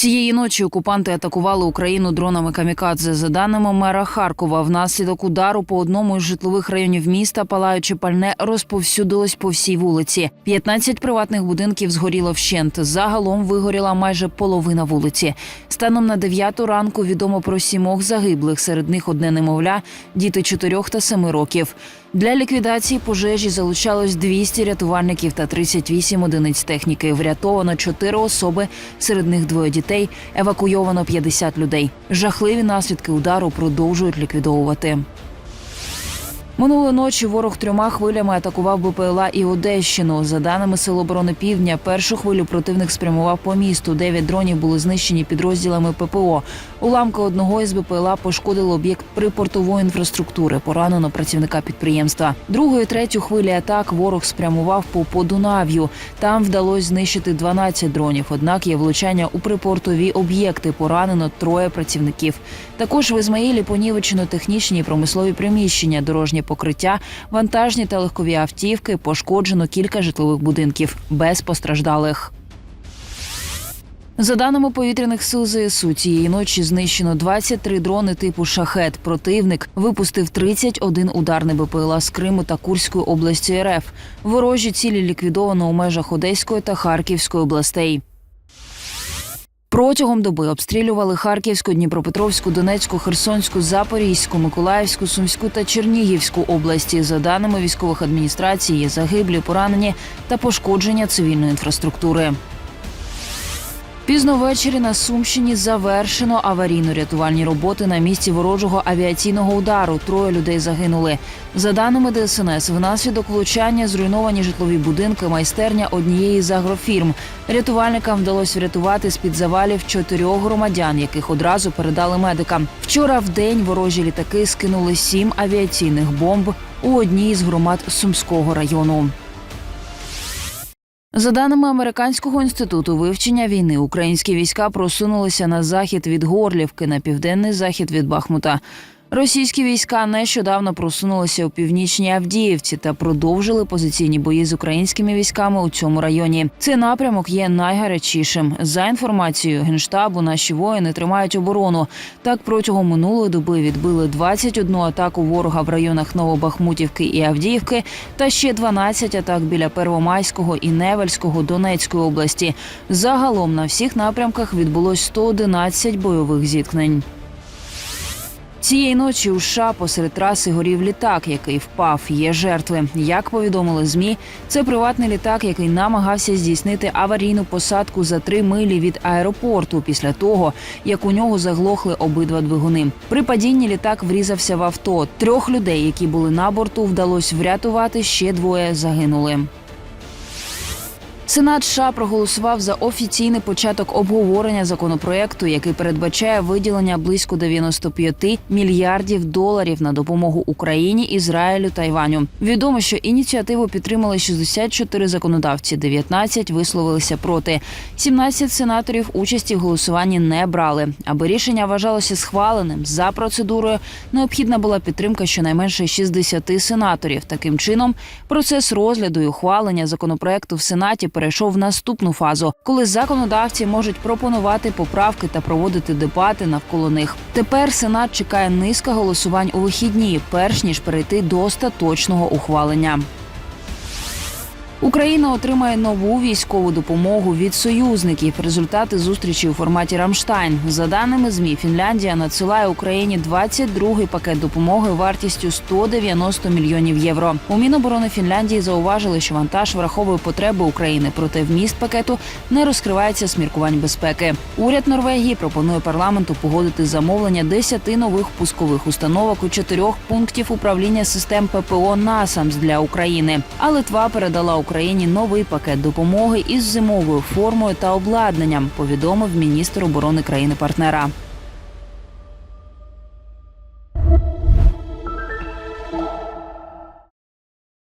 Цієї ночі окупанти атакували Україну дронами камікадзе. За даними мера Харкова, внаслідок удару по одному із житлових районів міста палаюче пальне розповсюдилось по всій вулиці. 15 приватних будинків згоріло вщент. Загалом вигоріла майже половина вулиці. Станом на 9 ранку відомо про сімох загиблих. Серед них одне немовля, діти 4 та 7 років. Для ліквідації пожежі залучалось 200 рятувальників та 38 одиниць техніки. Врятовано 4 особи, серед них двоє дітей. Евакуйовано 50 людей. Жахливі наслідки удару продовжують ліквідовувати. Минулої ночі ворог трьома хвилями атакував БПЛА і Одещину. За даними Сил оборони Півдня, першу хвилю противник спрямував по місту. Дев'ять дронів були знищені підрозділами ППО. Уламка одного із БПЛА пошкодило об'єкт припортової інфраструктури. Поранено працівника підприємства. Другу і третю хвилі атак ворог спрямував по Подунав'ю. Там вдалося знищити 12 дронів. Однак є влучання у припортові об'єкти. Поранено троє працівників. Також в Ізмаїлі понівечено технічні і промислові приміщення, дорожнє покриття, вантажні та легкові автівки. Пошкоджено кілька житлових будинків без постраждалих. За даними повітряних сил ЗСУ, цієї ночі знищено 23 дрони типу шахет. Противник випустив 31 ударний БПЛА з Криму та Курської області РФ. Ворожі цілі ліквідовано у межах Одеської та Харківської областей. Протягом доби обстрілювали Харківську, Дніпропетровську, Донецьку, Херсонську, Запорізьку, Миколаївську, Сумську та Чернігівську області. За даними військових адміністрацій, є загиблі, поранені та пошкодження цивільної інфраструктури. Пізно ввечері на Сумщині завершено аварійно-рятувальні роботи на місці ворожого авіаційного удару. Троє людей загинули. За даними ДСНС, внаслідок влучання зруйновані житлові будинки, майстерня однієї з агрофірм. Рятувальникам вдалося врятувати з під завалів чотирьох громадян, яких одразу передали медикам. Вчора в день ворожі літаки скинули сім авіаційних бомб у одній з громад Сумського району. За даними американського інституту вивчення війни, українські війська просунулися на захід від Горлівки на південний захід від Бахмута. Російські війська нещодавно просунулися у північній Авдіївці та продовжили позиційні бої з українськими військами у цьому районі. Цей напрямок є найгарячішим. За інформацією генштабу, наші воїни тримають оборону. Так протягом минулої доби відбили 21 атаку ворога в районах Новобахмутівки і Авдіївки, та ще 12 атак біля Первомайського і Невельського Донецької області. Загалом на всіх напрямках відбулось 111 бойових зіткнень. Цієї ночі у США посеред траси горів літак, який впав. Є жертви. Як повідомили змі, це приватний літак, який намагався здійснити аварійну посадку за три милі від аеропорту після того, як у нього заглохли обидва двигуни. При падінні літак врізався в авто. Трьох людей, які були на борту, вдалося врятувати. Ще двоє загинули. Сенат США проголосував за офіційний початок обговорення законопроекту, який передбачає виділення близько 95 мільярдів доларів на допомогу Україні, Ізраїлю та Іваню. Відомо, що ініціативу підтримали 64 законодавці, 19 висловилися проти. 17 сенаторів участі в голосуванні не брали. Аби рішення вважалося схваленим за процедурою, необхідна була підтримка щонайменше 60 сенаторів. Таким чином, процес розгляду і ухвалення законопроекту в Сенаті перейшов в наступну фазу, коли законодавці можуть пропонувати поправки та проводити дебати навколо них. Тепер Сенат чекає низка голосувань у вихідні, перш ніж перейти до остаточного ухвалення. Україна отримає нову військову допомогу від союзників. Результати зустрічі у форматі Рамштайн. За даними змі, Фінляндія надсилає Україні 22-й пакет допомоги вартістю 190 мільйонів євро. У Міноборони Фінляндії зауважили, що вантаж враховує потреби України, проте вміст пакету не розкривається з міркувань безпеки. Уряд Норвегії пропонує парламенту погодити замовлення 10 нових пускових установок у чотирьох пунктів управління систем ППО НАСАМС для України. А Литва передала Україні новий пакет допомоги із зимовою формою та обладнанням. Повідомив міністр оборони країни-партнера.